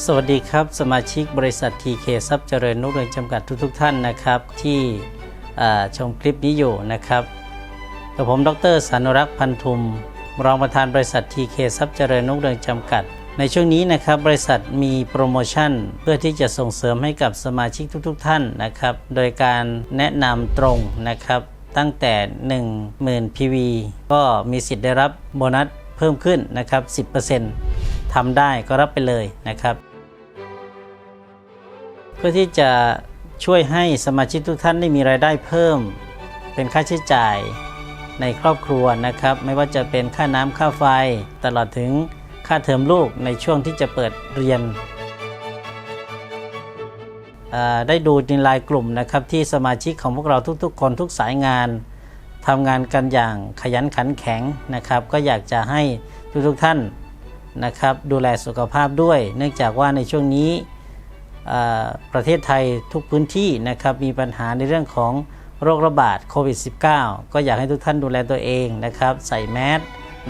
สวัสดีครับ สมาชิกบริษัท TK ทรัพย์เจริญนุ่งเรืองจำกัดทุกๆทท่านนะครับ ที่ชมคลิปนี้อยู่นะครับกับผมดรสานุรักษ์พันธุม รองประธานบริษัท TK ทรัพย์เจริญนุ่งเรืองจำกัด ในช่วงนี้นะครับบริษัทมีโปรโมชั่น เพื่อที่จะส่งเสริมให้กับสมาชิกทุกๆท่านนะครับ โดยการแนะนำตรงนะครับ ตั้งแต่ 10,000 PV ก็มีสิทธิ์ได้รับโบนัสเพิ่มขึ้นนะครับ 10% ทำได้ก็รับไปเลยนะครับ เพื่อที่จะช่วยให้สมาชิกทุกท่านได้มีรายได้เพิ่ม เป็นค่าใช้จ่ายในครอบครัวนะครับ ไม่ว่าจะเป็นค่าน้ำค่าไฟ ตลอดถึงค่าเทอมลูกในช่วงที่จะเปิดเรียน ได้ดูในลน์กลุ่มนะครับที่สมาชิกของพวกเราทุกๆ คนทุกสายงานทำงานกันอย่างขยันขันแข็งนะครับ ก็อยากจะให้ทุกๆท่าน นะครับดูแลสุขภาพด้วย เนื่องจากว่าในช่วงนี้ประเทศไทยทุกพื้นที่นะครับมีปัญหาในเรื่องของโรคระบาดโควิด -19 ก็อยากให้ทุกท่านดูแลตัวเองนะครับใส่แมส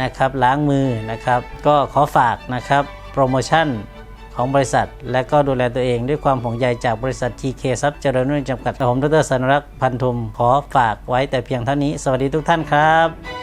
นะครับล้างมือนะครับ ก็ขอฝากนะครับโปรโมชั่นของบริษัท และก็ดูแลตัวเองด้วยความห่วงใยจากบริษัท TK ทรัพย์เจริญรุ่งเรืองจำกัดผมดรสันรักษ์พันธุมขอฝากไว้แต่เพียงเท่านี้ สวัสดีทุกท่านครับ